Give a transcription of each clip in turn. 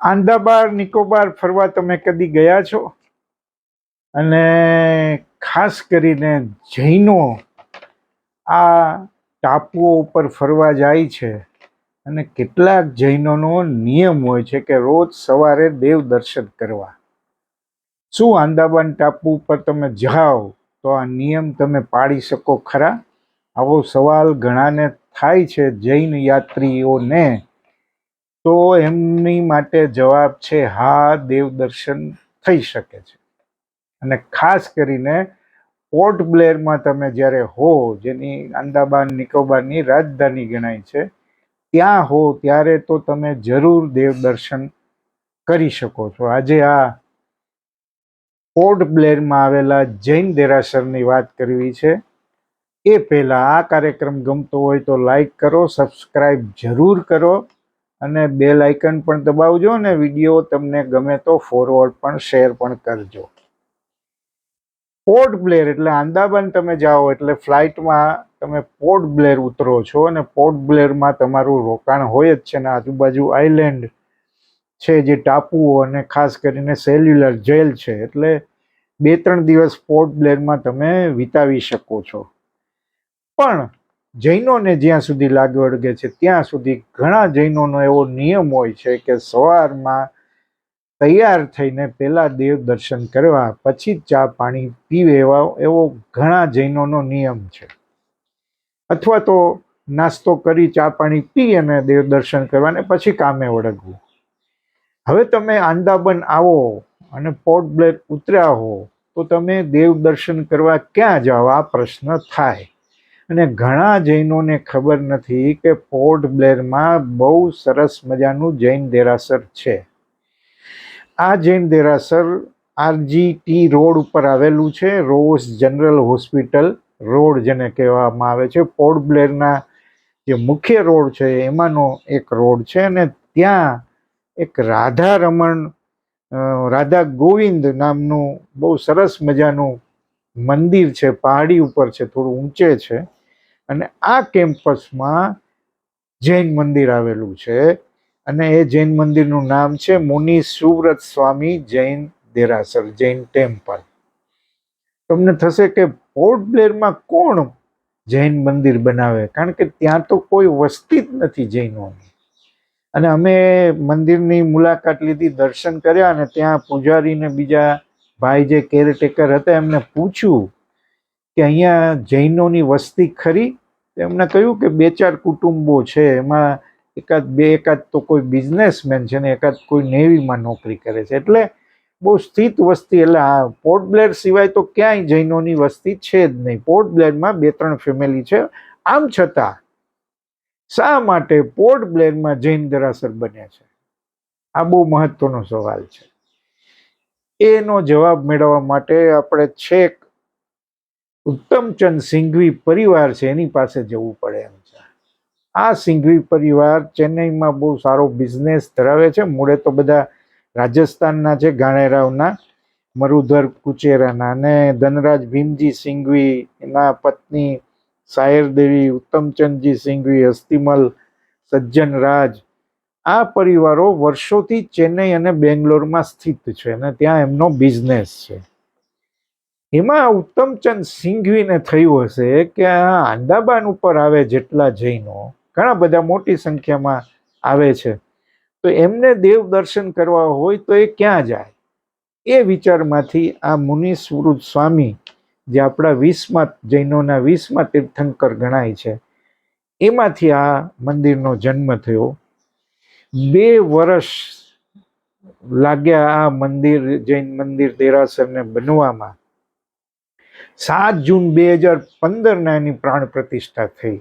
આંદાબાર, નિકોબાર ફરવા તમે કદી ગયા છો? અને ખાસ કરીને જૈનો આ ટાપુઓ ઉપર ફરવા જાય છે અને કેટલાક જૈનોનો નિયમ હોય છે કે રોજ સવારે દેવ દર્શન કરવા. શું આંદામાન ટાપુ ઉપર તમે જાઓ તો આ નિયમ તમે પાળી શકો ખરા? આવો સવાલ ઘણાને થાય છે જૈન યાત્રીઓને. તો એમની માટે જવાબ છે, હા દેવ દર્શન થઈ શકે છે. અને ખાસ કરીને પોર્ટ બ્લેરમાં તમે જ્યારે હો, જેની આંદામાન નિકોબારની રાજધાની ગણાય છે, ત્યાં હો, ત્યારે તો તમે જરૂર દેવ દર્શન કરી શકો છો. આજે આ પોર્ટ બ્લેરમાં આવેલા જૈન દેરાસરની વાત કરવી છે. એ પહેલાં આ કાર્યક્રમ ગમતો હોય તો લાઈક કરો સબસ્ક્રાઈબ જરૂર કરો. અને બેલ આઇકન પણ દબાવજો અને વીડિયો તમને ગમે તો ફોરવર્ડ પણ શેર પણ કરજો. પોર્ટ બ્લેર એટલે આંદામાન તમે જાઓ એટલે ફ્લાઇટમાં તમે પોર્ટ બ્લેર ઉતરો છો અને પોર્ટ બ્લેરમાં તમારું રોકાણ હોય જ છે ને આજુબાજુ આઇલેન્ડ છે જે ટાપુઓ અને ખાસ કરીને સેલ્યુલર જેલ છે એટલે બે ત્રણ દિવસ પોર્ટ બ્લેરમાં તમે વિતાવી શકો છો. પણ જૈનોને જ્યાં સુધી લાગે વળગે છે, ત્યાં સુધી ઘણા જૈનોનો એવો નિયમ હોય છે કે સવારમાં તૈયાર થઈને પહેલાં દેવ દર્શન કરવા, પછી ચા પાણી પીવે એવા, એવો ઘણા જૈનોનો નિયમ છે. અથવા તો નાસ્તો કરી, ચા પાણી પી અને દેવ દર્શન કરવા પછી કામે વળગવું. હવે તમે આંદાબન આવો અને પોર્ટ બ્લેક ઉતર્યા હો, તો તમે દેવ દર્શન કરવા ક્યાં જાઓ? આ પ્રશ્ન થાય. અને ઘણા જૈનોને ખબર નથી કે પોર્ટ બ્લેરમાં બહુ સરસ મજાનું જૈન દેરાસર છે. આ જૈન દેરાસર આરજીટી રોડ ઉપર આવેલું છે રોઝ જનરલ હોસ્પિટલ રોડ જેને કહેવામાં આવે છે. પોર્ટ બ્લેરના જે મુખ્ય રોડ છે, એમાંનો એક રોડ છે અને ત્યાં એક રાધા રમણ રાધા ગોવિંદ નામનું બહુ સરસ મજાનું મંદિર છે. પહાડી ઉપર છે, થોડું ઊંચે છે. અને આ કેમ્પસમાં જૈન મંદિર આવેલું છે. અને એ જૈન મંદિરનું નામ છે મુનિ સુવ્રત સ્વામી જૈન દેરાસર, જૈન ટેમ્પલ. તમને થશે કે પોર્ટ બ્લેરમાં કોણ જૈન મંદિર બનાવે? કારણ કે ત્યાં તો કોઈ વસ્તી જ નથી જૈનોની. અને અમે મંદિરની મુલાકાત લીધી, દર્શન કર્યા અને ત્યાં પૂજારીને બીજા ભાઈ જે કેરટેકર હતા એમને પૂછ્યું કે અહીંયા જૈનોની વસ્તી ખરી? એમને કહ્યું કે બે ચાર કુટુંબો છે, એમાં એકાદ બે, એકાદ તો કોઈ બિઝનેસમેન છે ને એકાદ કોઈ નેવીમાં નોકરી કરે છે. એટલે બહુ સ્થિત વસ્તી, એટલે આ પોર્ટ બ્લેર સિવાય તો ક્યાંય જૈનોની વસ્તી છે જ નહીં. પોર્ટ બ્લેરમાં બે, ત્રણ ફેમિલી છે. આમ છતાં, શા માટે પોર્ટ બ્લેરમાં જૈન દેરાસર બન્યા છે? આ બહુ મહત્વનો સવાલ છે. એનો જવાબ મેળવવા માટે આપણે છેક ઉત્તમચંદ સિંઘવી પરિવાર છે, એની પાસે જવું પડે એમ છે. આ સિંઘવી પરિવાર ચેન્નઈમાં બહુ સારો બિઝનેસ ધરાવે છે. મૂળે તો બધા રાજસ્થાનના છે, ગાણેરાવના, મરુધર કુચેરાના અને ધનરાજ ભીમજી સિંઘવી, એના પત્ની સાયર દેવી, ઉત્તમચંદજી સિંઘવી, હસ્તિમલ સજ્જન રાજ, આ પરિવારો વર્ષોથી ચેન્નઈ અને બેંગ્લોરમાં સ્થિત છે અને ત્યાં એમનો બિઝનેસ છે. એમાં ઉત્તમચંદ સિંઘવીને થયું હશે કે આ આંદામાન ઉપર આવે જેટલા જૈનો. ઘણા બધા મોટી સંખ્યામાં આવે છે. તો એમને દેવ દર્શન કરવા હોય તો એ ક્યાં જાય? એ વિચારમાંથી આ મુનિ સુરજ સ્વામી, જે આપણા વીસમાં જૈનોના વીસમાં તીર્થંકર ગણાય છે, એમાંથી આ મંદિરનો જન્મ થયો. બે વર્ષ લાગ્યા આ મંદિર, જૈન મંદિર દેરાસરને બનવામાં. સાત જૂન બે હજાર પંદરના એની પ્રાણ પ્રતિષ્ઠા થઈ.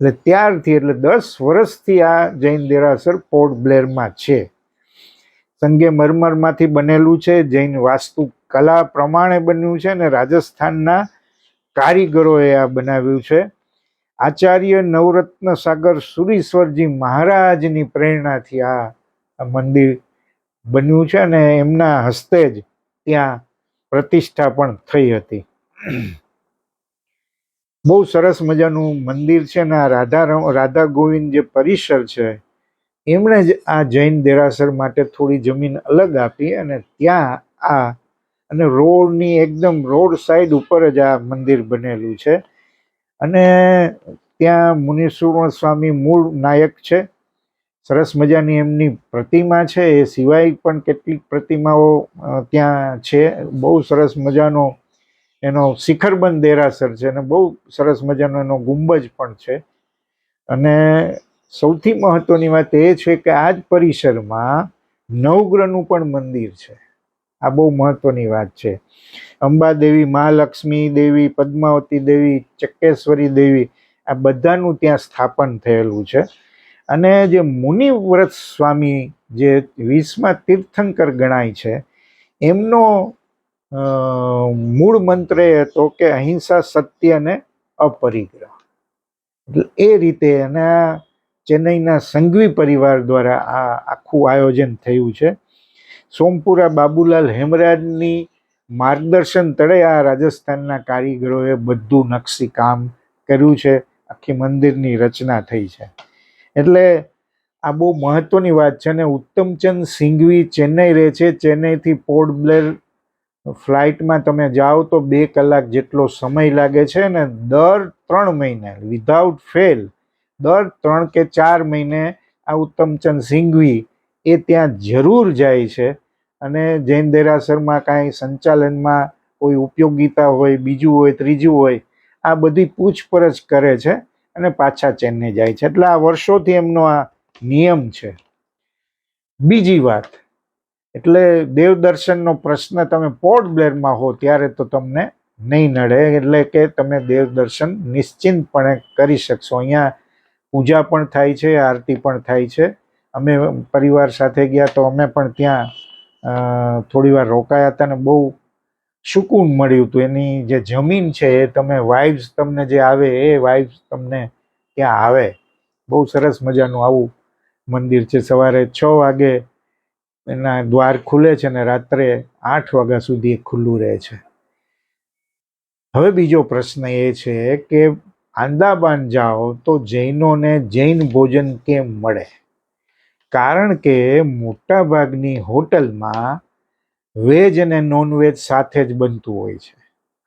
એટલે ત્યારથી એટલે દસ વર્ષથી આ જૈન દેરાસર પોર્ટ બ્લેરમાં છે. સંગે મરમરમાંથી બનેલું છે, જૈન વાસ્તુ કલા પ્રમાણે બન્યું છે અને રાજસ્થાનના કારીગરોએ આ બનાવ્યું છે. આચાર્ય નવરત્ન સાગર સુરીશ્વરજી મહારાજની પ્રેરણાથી આ આ મંદિર બન્યું છે અને એમના હસ્તે જ ત્યાં પ્રતિષ્ઠા પણ થઈ હતી. બહુ સરસ મજાનું મંદિર છે ને આ રાધા રાધા ગોવિંદ જે પરિસર છે, એમણે જ આ જૈન દેરાસર માટે થોડી જમીન અલગ આપી અને ત્યાં આ, અને રોડની એકદમ રોડ સાઈડ ઉપર જ આ મંદિર બનેલું છે. અને ત્યાં મુનિસુરણ સ્વામી મૂળ નાયક છે. સરસ મજાની એમની પ્રતિમા છે. એ સિવાય પણ કેટલીક પ્રતિમાઓ ત્યાં છે. બહુ સરસ મજાનો એનો શિખરબંધ દેરાસર છે અને બહુ સરસ મજાનો એનો ગુંબજ પણ છે. અને સૌથી મહત્વની વાત એ છે કે આ જ પરિસરમાં નવગ્રહનું પણ મંદિર છે. આ બહુ મહત્વની વાત છે. અંબાદેવી મહાલક્ષ્મી દેવી, પદ્માવતી દેવી, ચક્કેશ્વરી દેવી આ બધાનું ત્યાં સ્થાપન થયેલું છે. અને જે મુનિવ્રત સ્વામી જે વીસમાં તીર્થંકર ગણાય છે, એમનો મૂળ મંત્ર એ હતો કે અહિંસા સત્ય અને અપરિગ્રહ. એ રીતે આ ચેન્નઈના સંઘવી પરિવાર દ્વારા આ આખું આયોજન થયું છે. સોમપુરા બાબુલાલ હેમરાજની માર્ગદર્શન તળે આ રાજસ્થાનના કારીગરોએ બધું નકશી કામ કર્યું છે. આખી મંદિરની રચના થઈ છે. એટલે આ બહુ મહત્વની વાત છે અને ઉત્તમચંદ સિંઘવી ચેન્નઈ રહે છે. ચેન્નઈથી પોર્ટ બ્લેર ફ્લાઇટમાં તમે જાઓ તો બે કલાક જેટલો સમય લાગે છે ને દર ત્રણ મહિને વિધાઉટ ફેલ દર ત્રણ કે ચાર મહિને આ ઉત્તમચંદ સિંઘવી એ ત્યાં જરૂર જાય છે. અને જૈન દેરાસરમાં કાંઈ સંચાલનમાં કોઈ ઉપયોગિતા હોય, બીજું હોય, ત્રીજું હોય, આ બધી પૂછપરછ કરે છે અને પાછા ચેન્નઈ જાય છે. એટલે આ વર્ષોથી એમનો આ નિયમ છે. બીજી વાત એટલે દેવદર્શનનો પ્રશ્ન તમે પોર્ટ બ્લેરમાં હો ત્યારે તો તમને નહીં નડે. એટલે કે તમે દેવદર્શન નિશ્ચિંતપણે કરી શકશો. અહીંયા પૂજા પણ થાય છે, આરતી પણ થાય છે. અમે પરિવાર સાથે ગયા તો અમે પણ ત્યાં થોડીવાર થોડી વાર રોકાયા હતા ને બહુ સુકૂન મળ્યું હતું. એની જે જમીન છે એ તમે વાઇબ્સ તમને જે આવે એ વાઇબ્સ તમને ત્યાં આવે. બહુ સરસ મજાનું આવું મંદિર છે. સવારે છ વાગે એના દ્વાર ખુલે છે ને રાત્રે આઠ વાગ્યા સુધી ખુલ્લું રહે છે. હવે બીજો પ્રશ્ન એ છે કે આંદાબાન જાઓ તો જૈનોને જૈન ભોજન કેમ મળે? કારણ કે મોટાભાગની હોટલમાં વેજ અને નોનવેજ સાથે જ બનતું હોય છે.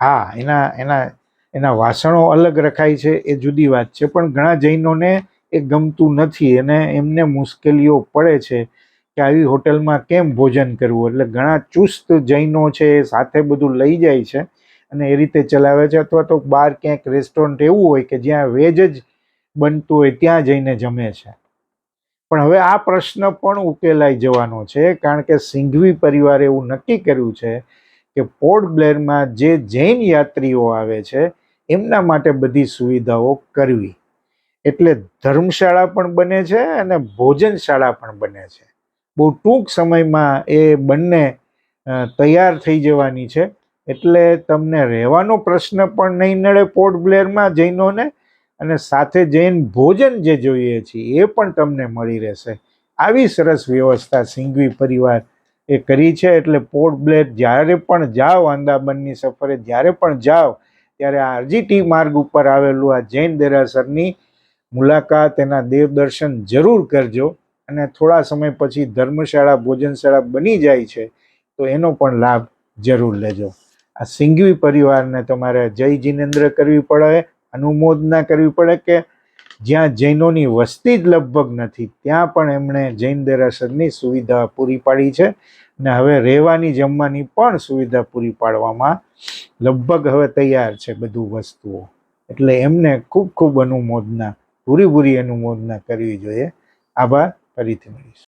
હા, એના એના એના વાસણો અલગ રખાય છે, એ જુદી વાત છે, પણ ઘણા જૈનોને એ ગમતું નથી અને એમને મુશ્કેલીઓ પડે છે કે આવી હોટલમાં કેમ ભોજન કરવું? એટલે ઘણા ચુસ્ત જૈનો છે એ સાથે બધું લઈ જાય છે અને એ રીતે ચલાવે છે. અથવા તો બહાર ક્યાંક રેસ્ટોરન્ટ એવું હોય કે જ્યાં વેજ જ બનતું હોય, ત્યાં જઈને જમે છે. પણ હવે આ પ્રશ્ન પણ ઉકેલાઈ જવાનો છે, કારણ કે સિંઘવી પરિવારે એવું નક્કી કર્યું છે કે પોર્ટ બ્લેરમાં જે જૈન યાત્રીઓ આવે છે, એમના માટે બધી સુવિધાઓ કરવી. એટલે ધર્મશાળા પણ બને છે અને ભોજનશાળા પણ બને છે. બહુ ટૂંક સમયમાં એ બંને તૈયાર થઈ જવાની છે. એટલે તમને રહેવાનો પ્રશ્ન પણ નહીં નડે પોર્ટ બ્લેરમાં જૈનોને, અને સાથે જૈન ભોજન જે જોઈએ છીએ એ પણ તમને મળી રહેશે. આવી સરસ વ્યવસ્થા સિંઘવી પરિવાર એ કરી છે. એટલે પોર્ટ બ્લેર જ્યારે પણ જાઓ આંદામાનની સફરે, જ્યારે પણ જાઓ, ત્યારે આ આરજીટી માર્ગ ઉપર આવેલું આ જૈન દેરાસરની મુલાકાત, એના દેવદર્શન જરૂર કરજો. અને થોડા સમય પછી ધર્મશાળા, ભોજનશાળા બની જાય છે, તો એનો પણ લાભ જરૂર લેજો. આ સિંઘવી પરિવારને તમારે જય જિનેન્દ્ર કરવી પડે, અનુમોદના કરવી પડે કે જ્યાં જૈનોની વસ્તી જ લગભગ નથી, ત્યાં પણ એમણે જૈન દેરાસરની સુવિધા પૂરી પાડી છે. ને હવે રહેવાની, જમવાની પણ સુવિધા પૂરી પાડવામાં લગભગ હવે તૈયાર છે બધું વસ્તુઓ. એટલે એમને ખૂબ ખૂબ અનુમોદના પૂરી પૂરી અનુમોદના કરવી જોઈએ. આભાર. marítimas